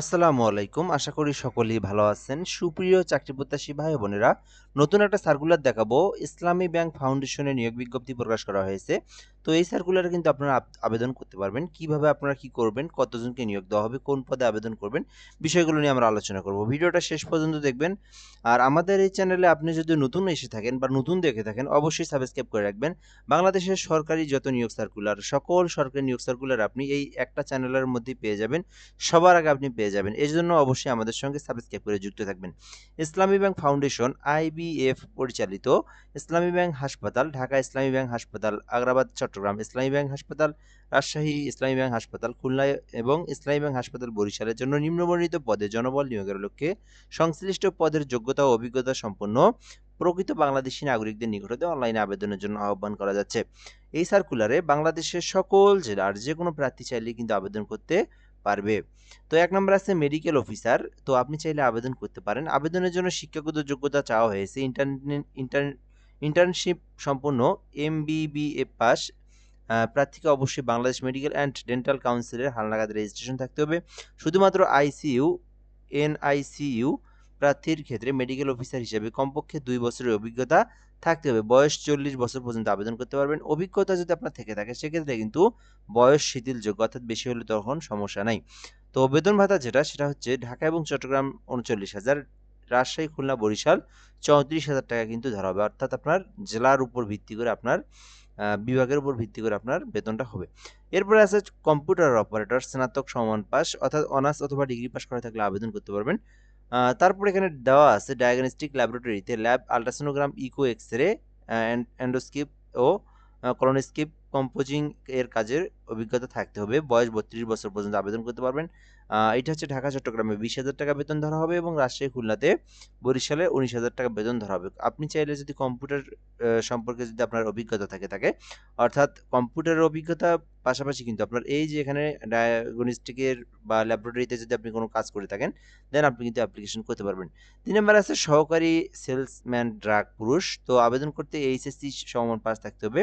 আসসালামু আলাইকুম। আশা করি সকলেই ভালো আছেন। সুপ্রিয় চাকরি প্রত্যাশী ভাই বোনেরা, নতুন একটা সার্কুলার দেখাবো। ইসলামী ব্যাংক ফাউন্ডেশনের নিয়োগ বিজ্ঞপ্তি প্রকাশ করা হয়েছে। তো এই সার্কুলারে কিন্তু আপনারা আবেদন করতে পারবেন। কীভাবে আপনারা কি করবেন? কতজনকে নিয়োগ দেওয়া হবে? কোন পদে আবেদন করবেন? বিষয়গুলো নিয়ে আমরা আলোচনা করব। ভিডিওটা শেষ পর্যন্ত দেখবেন। আর আমাদের এই চ্যানেলে আপনি যদি নতুন এসে থাকেন বা নতুন দেখে থাকেন, অবশ্যই সাবস্ক্রাইব করে রাখবেন। বাংলাদেশের সরকারি যত নিয়োগ সার্কুলার সকল সরকারি নিয়োগ সার্কুলার আপনি এই একটা চ্যানেলের মধ্যেই পেয়ে যাবেন। সবার আগে আপনি পেয়ে যাবেন। এই জন্য অবশ্যই আমাদের সঙ্গে সাবস্ক্রাইব করে যুক্ত থাকবেন। ইসলামী ব্যাংক ফাউন্ডেশন আইবিএফ পরিচালিত ইসলামী ব্যাংক হাসপাতাল, ঢাকা ইসলামী ব্যাংক হাসপাতাল, আগ্রাবাদ, চট্টগ্রাম। ইসলামী ব্যাংক হাসপাতাল, রাজশাহী ইসলামী ব্যাংক হাসপাতাল, খুলনা এবং ইসলামী ব্যাংক হাসপাতাল বরিশালের জন্য নিম্নবর্ণিত পদে জনবল নিয়োগের লক্ষ্যে সংশ্লিষ্ট পদের যোগ্যতা ও অভিজ্ঞতা সম্পন্ন প্রকৃত বাংলাদেশি নাগরিকদের নিকট হতে অনলাইনে আবেদনের জন্য আহ্বান করা যাচ্ছে। এই সার্কুলারে বাংলাদেশের সকল জেলার যে কোনো প্রার্থী চাইলে কিন্তু আবেদন করতে পারবে। তো এক নম্বর আছে মেডিকেল অফিসার। তো আপনি চাইলে আবেদন করতে পারেন। আবেদনের জন্য শিক্ষাগত যোগ্যতা চাওয়া হয়েছে। ইন্টার্ন ইন্টার্নশিপ সম্পূর্ণ এম বিবিএ পাস প্রার্থীকে অবশ্যই বাংলাদেশ মেডিকেল অ্যান্ড ডেন্টাল কাউন্সিলের হালনাগাদ রেজিস্ট্রেশন থাকতে হবে। শুধুমাত্র আইসিইউ, এনআইসিইউ প্রার্থীর ক্ষেত্রে মেডিকেল অফিসার হিসেবে কমপক্ষে দুই বছরের অভিজ্ঞতা থাকতে হবে। বয়স চল্লিশ বছর পর্যন্ত আবেদন করতে পারবেন। অভিজ্ঞতা যদি আপনার থেকে থাকে, সেক্ষেত্রে কিন্তু বয়স শিথিলযোগ্য, অর্থাৎ বেশি হলে তখন সমস্যা নাই। তো বেতন ভাতা যেটা, সেটা হচ্ছে ঢাকা এবং চট্টগ্রাম উনচল্লিশ হাজার, রাজশাহী, খুলনা, বরিশাল চৌত্রিশ হাজার টাকা কিন্তু ধরা হবে। অর্থাৎ আপনার জেলার উপর ভিত্তি করে আপনার বিভাগের উপর ভিত্তি করে আপনার বেতনটা হবে। এরপরে আছে কম্পিউটার অপারেটর স্নাতক, সমান পাস, অর্থাৎ অনার্স অথবা ডিগ্রি পাস করা থাকলে আবেদন করতে পারবেন। তারপর এখানে দেওয়া আছে ডায়াগনস্টিক ল্যাবরেটরিতে lab ultrasonogram eco X ray অ্যান্ডোস্কিপ ও কলোনোস্কিপ কম্পোজিং এর কাজের অভিজ্ঞতা থাকতে হবে। বয়স বত্রিশ বছর পর্যন্ত আবেদন করতে পারবেন। এটা হচ্ছে ঢাকা, চট্টগ্রামে বিশ হাজার টাকা বেতন ধরা হবে এবং রাজশাহী, খুলনাতে বরিশালে উনিশ হাজার টাকা বেতন ধরা হবে। আপনি চাইলে যদি কম্পিউটার সম্পর্কে যদি আপনার অভিজ্ঞতা থাকে থাকে অর্থাৎ কম্পিউটারের অভিজ্ঞতা পাশাপাশি কিন্তু আপনার এই যে এখানে ডায়াগনস্টিকের বা ল্যাবরেটরিতে যদি আপনি কোনো কাজ করে থাকেন দেন আপনি কিন্তু অ্যাপ্লিকেশন করতে পারবেন। তিন নম্বর আছে সহকারী সেলসম্যান ড্রাগ পুরুষ। তো আবেদন করতে এইচএসসি সমান পাস থাকতে হবে।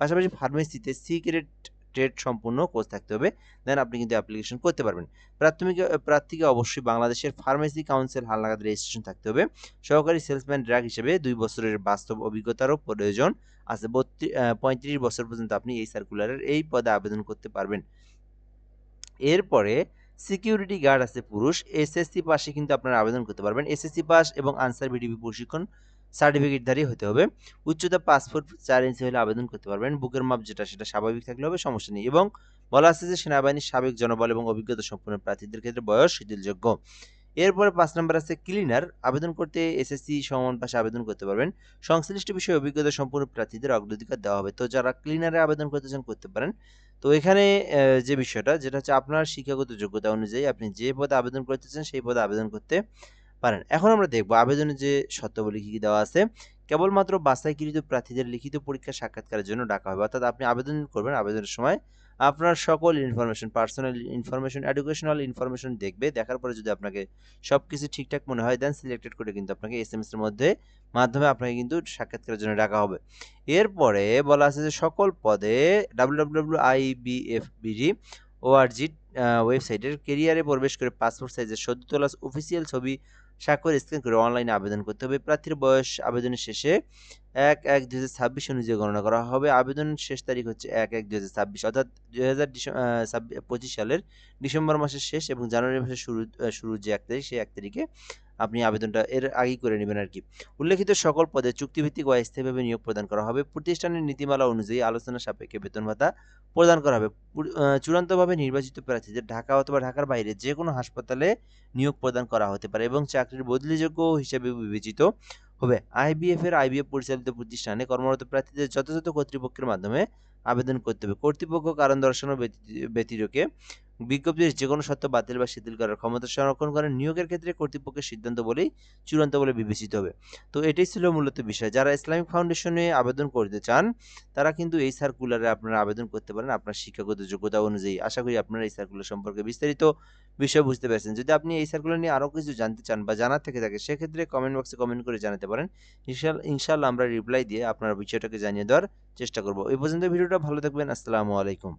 পাশাপাশি ফার্মেসিতে সিক্রেট ট্রেড সম্পূর্ণ কোর্স থাকতে হবে দেন আপনি কিন্তু অ্যাপ্লিকেশন করতে পারবেন। প্রাথমিক, প্রার্থীকে অবশ্যই বাংলাদেশের ফার্মেসি কাউন্সিল হালনাগাদ রেজিস্ট্রেশন থাকতে হবে। সহকারী সেলসম্যান ড্রাগ হিসেবে দুই বছরের বাস্তব অভিজ্ঞতারও প্রয়োজন আছে। বত্রিশ পঁয়ত্রিশ বছর পর্যন্ত আপনি এই সার্কুলারের এই পদে আবেদন করতে পারবেন। এরপরে সিকিউরিটি গার্ড আছে পুরুষ। এসএসসি পাশে কিন্তু আপনারা আবেদন করতে পারবেন। এসএসসি পাস এবং আনসার ভিডিপি প্রশিক্ষণ সার্টিফিকেটধারী হতে হবে। উচ্চতা পাঁচ ফুট চার ইঞ্চি হলে আবেদন করতে পারবেন। বুকের মাপ যেটা, সেটা স্বাভাবিক থাকলে হবে, সমস্যা নেই। এবং বলা আছে যে সেনাবাহিনীর সাবেক জনবল এবং অভিজ্ঞতা সম্পন্ন প্রার্থীদের ক্ষেত্রে বয়স শিথিলযোগ্য। এরপরে পাঁচ নম্বর আছে ক্লিনার আবেদন করতে এসএসসি সমান পাশে আবেদন করতে পারবেন। সংশ্লিষ্ট বিষয়ে অভিজ্ঞতা সম্পন্ন প্রার্থীদের অগ্রাধিকার দেওয়া হবে। তো যারা ক্লিনারে আবেদন করতে চান, করতে পারেন। তো এখানে যে বিষয়টা, যেটা হচ্ছে আপনার শিক্ষাগত যোগ্যতা অনুযায়ী আপনি যে পদে আবেদন করতে চান, সেই পদে আবেদন করতে পারেন। এখন আমরা দেখব আবেদনের যে শর্তাবলী কি কি দেওয়া আছে। কেবলমাত্র বাছাইকৃত প্রার্থীদের লিখিত পরীক্ষা সাক্ষাৎকারের জন্য ডাকা হবে। অর্থাৎ আপনি আবেদন করবেন, আবেদনের সময় আপনার সকল information personal information educational information দেখবে। দেখার পরে যদি আপনাকে সব কিছু ঠিকঠাক মনে হয় দেন সিলেক্টেড করে কিন্তু আপনাকে এস এম এর মধ্যে মাধ্যমে আপনাকে কিন্তু সাক্ষাৎকারের জন্য ডাকা হবে। এরপরে বলা আছে যে সকল পদে W W I B F BD ORG ওয়েবসাইটের কেরিয়ারে প্রবেশ করে পাসপোর্ট সাইজের সদ্য তোলা অফিসিয়াল ছবি স্বাক্ষর স্ক্যান করে অনলাইনে আবেদন করতে হবে। প্রার্থীর বয়স আবেদনের শেষে এক এক দু হাজার ছাব্বিশ অনুযায়ী গণনা করা হবে। আবেদন শেষ তারিখ হচ্ছে এক এক দু হাজার ছাব্বিশ অর্থাৎ দু হাজার পঁচিশ সালের ডিসেম্বর মাসের শেষ এবং জানুয়ারি মাসের শুরু শুরু যে এক তারিখ, সেই এক তারিখে আপনি আবেদনটা এর আগেই করে নেবেন আর কি উল্লেখিত সকল পদে চুক্তিভিত্তিক ও স্থায়ীভাবে নিয়োগ প্রদান করা হবে। প্রতিষ্ঠানের নীতিমালা অনুযায়ী আলোচনা সাপেক্ষে বেতন ভাতা প্রদান করা হবে। চূড়ান্তভাবে নির্বাচিত প্রার্থীদের ঢাকা অথবা ঢাকার বাইরে যে কোনো হাসপাতালে নিয়োগ প্রদান করা হতে পারে এবং চাকরির বদলিযোগ্য হিসেবে বিবেচিত হবে। আইবিএফ এর আইবিএফ পরিচালিত প্রতিষ্ঠানে কর্মরত প্রার্থীদের যথাযথ কর্তৃপক্ষের মাধ্যমে আবেদন করতে হবে। কর্তৃপক্ষ কারণ দর্শানো ব্যতি- ব্যতিরেকে বিজ্ঞপ্তির যে কোনো সত্ত্ব বাতিল বা শিথিল করার ক্ষমতা সংরক্ষণ করেন নিয়োগের ক্ষেত্রে কর্তৃপক্ষের সিদ্ধান্ত বলেই চূড়ান্ত বলে বিবেচিত হবে। তো এটাই ছিল মূলত বিষয়। যারা ইসলামিক ফাউন্ডেশনে আবেদন করতে চান, তারা কিন্তু এই সার্কুলারে আপনারা আবেদন করতে পারেন। আপনার শিক্ষাগত যোগ্যতা অনুযায়ী। আশা করি আপনারা এই সার্কুলার সম্পর্কে বিস্তারিত বিষয় বুঝতে পেরেছেন। যদি আপনি এই সার্কুলার নিয়ে আরও কিছু জানতে চান বা জানার থেকে থাকে, সেক্ষেত্রে কমেন্ট বক্সে কমেন্ট করে জানাতে পারেন। ইনশাল- ইনশাল্লাহ আমরা রিপ্লাই দিয়ে আপনার বিষয়টাকে জানিয়ে দেওয়ার চেষ্টা করব। এই পর্যন্ত ভিডিওটা ভালো থাকবেন। আসসালামু আলাইকুম।